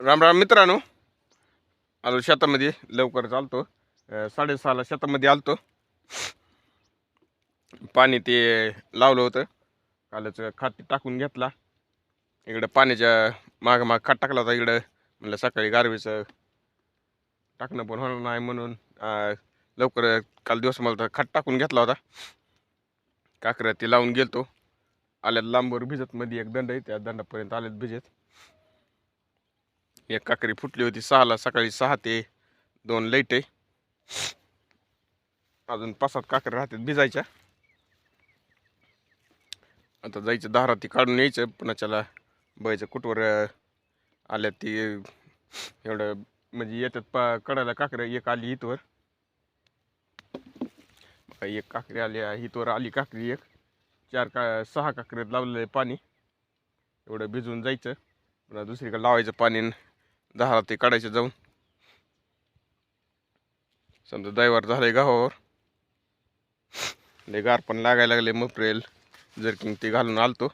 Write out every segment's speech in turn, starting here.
राम राम मित्रांनो. आलो शेतामध्ये लवकर चालतो. साडेसहाला शेतामध्ये आलतो. पाणी ते लावलं होतं. कालच खात टाकून घेतला. इकडं पाण्याच्या माग माग खात टाकला होता. इकडं म्हणलं सकाळी गारवीचं टाकणं पण होणार नाही म्हणून लवकर काल दिवस मला तर खात टाकून घेतला होता. काकऱ्या ते लावून गेलतो. आल्यात लांबवर भिजत मध्ये एक दंड आहे. त्या दंडापर्यंत आल्यात भिजत. एक काकरी फुटली होती सहाला सकाळी सहा ते दोन लाइट आहे. अजून पाच सात काकरी राहतात भिजायच्या. आता जायचं दारात ती काढून यायचं पुन्हा बघायचं कुठवर अं, आल्या ती एवढं म्हणजे येतात पा कडायला काकऱ्या एक आली हितवर एक काकरी आली हितवर आली काकरी एक. चार का सहा काकरीत लावलेलं आहे पाणी. एवढं भिजून जायचं. पुन्हा दुसरीकडे लावायचं पाणी न दहा ते काढायचं जाऊन. समजा दैवार झालंय गावावर. लय गार पण लागायला लागले मप्रेल जर्किंग ते घालून आलतो.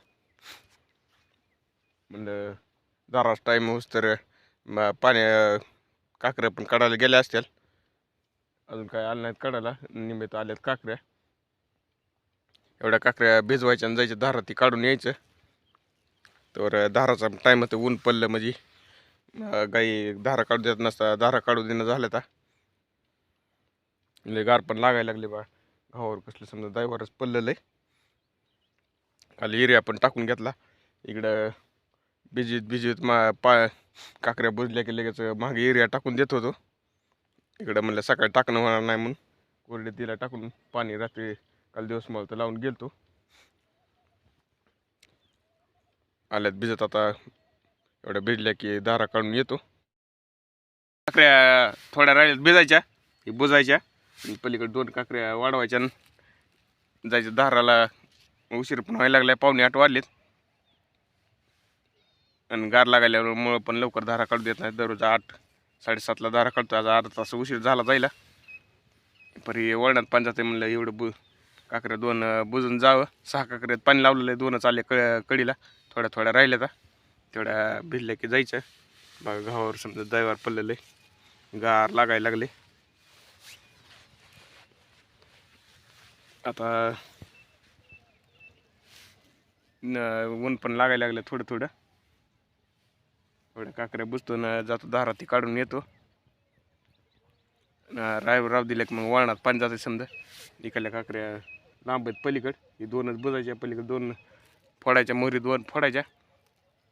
म्हणलं दाराच टाईम होस तर पाणी पाण्या काकऱ्या पण काढायला गेल्या असतील. अजून काय आलं नाहीत काढायला निमित्त आल्यात काकऱ्या. एवढ्या काकऱ्या भिजवायच्या आणि जायच्या दारात ती काढून यायचं. तर दाराचा टाईम होतं ऊन पडलं म्हणजे. गाई धारा काढू देत नसता धारा काढू देणं झालं आता लय गार पण लागायला लागले बा. घावावर कसलं समजा दाईवरच पडलेलं आहे खाली एरिया पण टाकून घेतला. इकडं बिजीत बिजीत मा पा काकऱ्या बुजल्या की लगेच मागे एरिया टाकून देत होतो. इकडं म्हणलं सकाळी टाकणं होणार नाही म्हणून कोरडे तिला टाकून पाणी रात्री काल दिवस मला तर लावून गेलतो. आल्यात भिजत आता एवढ्या भिजल्या की दारा काढून येतो. काकऱ्या थोड्या राहिल्यात भिजायच्या हे बुजायच्या. आणि पलीकडे दोन काकऱ्या वाढवायच्या आणि दाराला. उशीर पण व्हायला लागलाय पाहुणे आठ वाजलेत. आणि गार लागायल्यामुळं पण लवकर धारा काढू देत नाही दररोज आठ साडेसातला धारा काढतो आज अर्धा तास उशीर झाला जायला. परी वळणात पाणी जाते म्हणलं एवढं बु काकऱ्या दोन बुजून जावं. सहा काकऱ्यात पाणी लावलेलं आहे दोनच आले क कडीला. थोड्या थोड्या राहिल्या आता तेवढ्या भिजल्या की जायचं. बघा गावावर समजा दैवार पडलेलं. आहे गार लागायला लागले. आता न ऊन पण लागायला लागलं थोडं थोडं. थोड्या काकऱ्या बुजतो ना जातो दारात ती काढून येतो राय राव दिल्या की मग वळणात पाणी जाते समजा. इकडल्या काकऱ्या लांब आहेत पलीकड. ही दोनच बुजायच्या पलीकड दोन फोडायच्या मोहरी दोन फोडायच्या.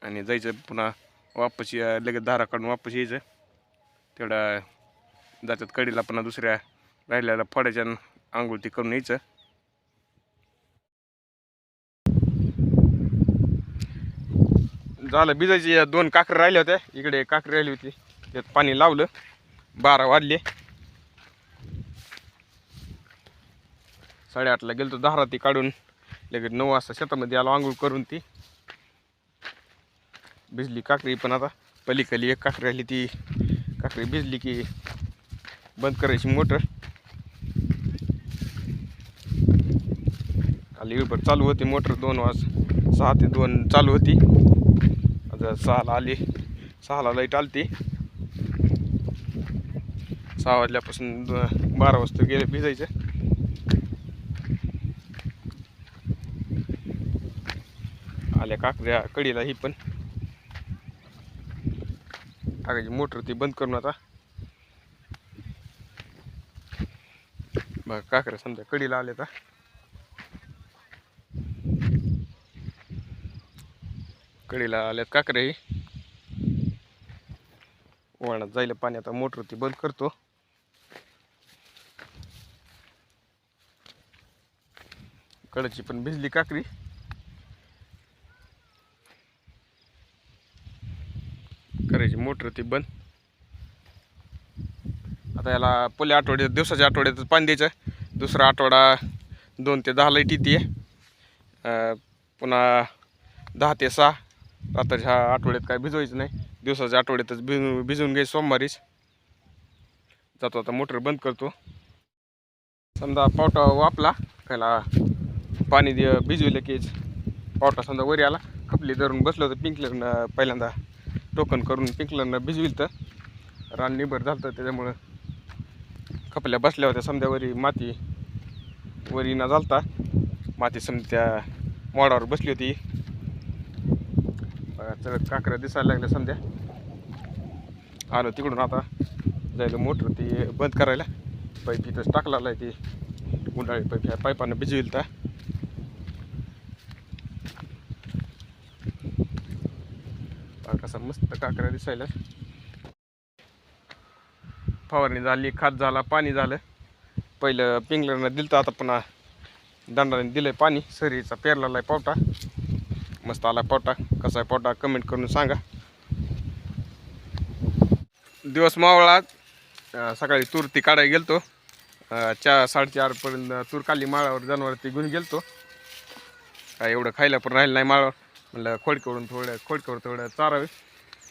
आणि जायचं पुन्हा वापस या- लगेच दारा काढून वापस यायचं. तेवढा जातात कडीला पुन्हा दुसऱ्या राहिल्याला फोडायच्या आंघोळ ती करून यायचं. झालं बिजायची दोन काकरी राहिल्या होत्या. इकडे काकरी राहिली होती. त्यात पाणी लावलं. बारा वाजले. साडेआठला गेलो दहा ती काढून. लगेच नऊ वाजता शेतामध्ये आलो आंघोळ करून ती. भिजली काकरी पण आता पलीकली एक काकरी राहिली ती काकरी भिजली की बंद करायची मोटर. खाली इळभर चालू होती मोटर दोन वाज सहा ते दोन चालू होती. आता सहाला आली सहाला लाइट आलती. सहा वाजल्यापासून बारा वाजता गेले भिजायचं. आल्या काकऱ्या कडीला ही पण. टाकायची. मोटर ती बंद करून आता. बघा काकऱ्या समजा कडीला आले आता कडीला आल्यात काकरे ही. वळणात जायला पाणी आता मोटर ती बंद करतो. कडची पण भिजली काकरी करायची मोटर ती बंद. आता याला पहिल्या आठवड्यात दिवसाच्या आठवड्यातच पाणी द्यायचं. दुसरा आठवडा दोन ते दहा लाइट येते पुन्हा दहा ते सहा. रात्रीच्या आठवड्यात काय भिजवायचं नाही. दिवसाच्या आठवड्यातच भिजून भिजून घ्यायचं सोमवारीच. जातो आता मोटर बंद करतो. समजा पावटा वापला त्याला पाणी दे भिजवलं की पावटा समजा वरी आला. खपली धरून बसलो तर पिंकलं पहिल्यांदा. टोकन करून पिकलांना भिजविल तर. रान निबर झालं त्याच्यामुळं. खपल्या बसल्या होत्या समध्यावरी माती. वरी ना झालता माती समध्या मोडावर बसली होती. चढत काकऱ्या दिसायला लागल्या समध्या आलो तिकडून आता. जायला मोटर ती बंद करायला. पाईप इथंच टाकलेला आहे ती. उन्हाळी पाईप ह्या पाईपानं भिजविल तर बघा कसा मस्त काकरा दिसायला. फवारणी झाली खात झाला पाणी झालं. पहिलं पिंगलरनं दिलं तर आता पुन्हा दंडाने दिलंय पाणी. सरीचा पेरलेला आहे पावटा मस्त आला पावटा कसा आहे पावटा कमेंट करून सांगा. दिवस मावळा. सकाळी तूर ती काढायला गेलतो. चार साडेचारपर्यंत तूर काली माळावर जनावर ती घेऊन गेलतो. काय एवढं खायला पण राहिलं नाही माळावर म्हणलं खोडक्यावरून थोडं खोडक्यावर थोडं चारावे.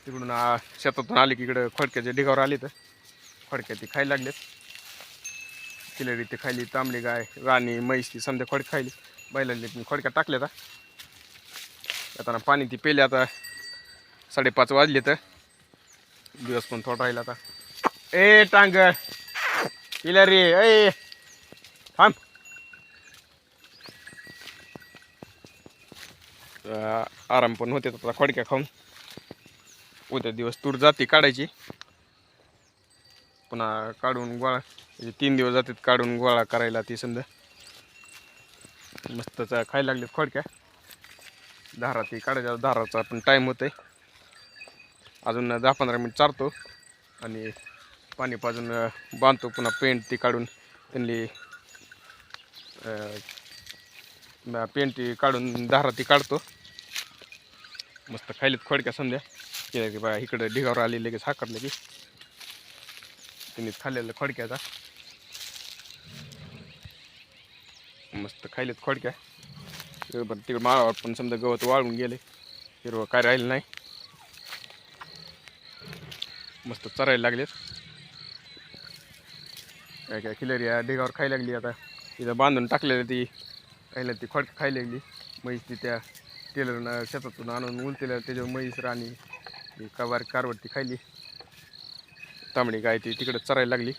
तिकडून शेतातून आले की इकडं खोडक्याच्या ढिगावर आले तर खोडक्या ती खायला लागलेत. किलरी ती खायली तांबडी गाय राणी म्हैस ती समजा खोड खायली. बैलांनी ती खोडक्या टाकल्या आता येताना पाणी ती पेले आता साडेपाच वाजले तर दिवस पण थोडा राहिला आता. ए टांग. किलरी ए थांब. आराम पण होते आता खोडक्या खाऊन. उद्या दिवस तूर जाती काढायची. पुन्हा काढून गोळा म्हणजे तीन दिवस जातात काढून गोळा करायला ती समजा मस्त खायला लागलेत खोडक्या. धारा ती काढायच्या धाराचा पण टाईम होतोय. अजून दहा पंधरा मिनिट चारतो आणि पाणी पाजून बांधतो पुन्हा पेंट ती काढून. त्यांनी पेंट ती काढून धारा ती काढतो. मस्त खायलेत खोडक्या समजा केल्या की बा इकडं ढिगावर आलेले लगेच हाकरले की त्यांनी खाल्लेलं खोडक्याचा. मस्त खायलेत खोडक्या. बरं तिकडे माळावर पण समजा गवत वाळून गेले. हिरवं काय राहिलं नाही. मस्त चरायला लागलेत. काय काय खिलरी या ढिगावर खायला लागली आता. तिथं बांधून टाकलेलं ती. खायला ती खोडकी खायला लागली. म्हैस ती त्या टेलरनं शेतातून आणून उलतेलं त्याच्यावर म्हैस राणी ती कवार कारवट खायली. तांबडी गाय ती तिकडं चरायला लागली.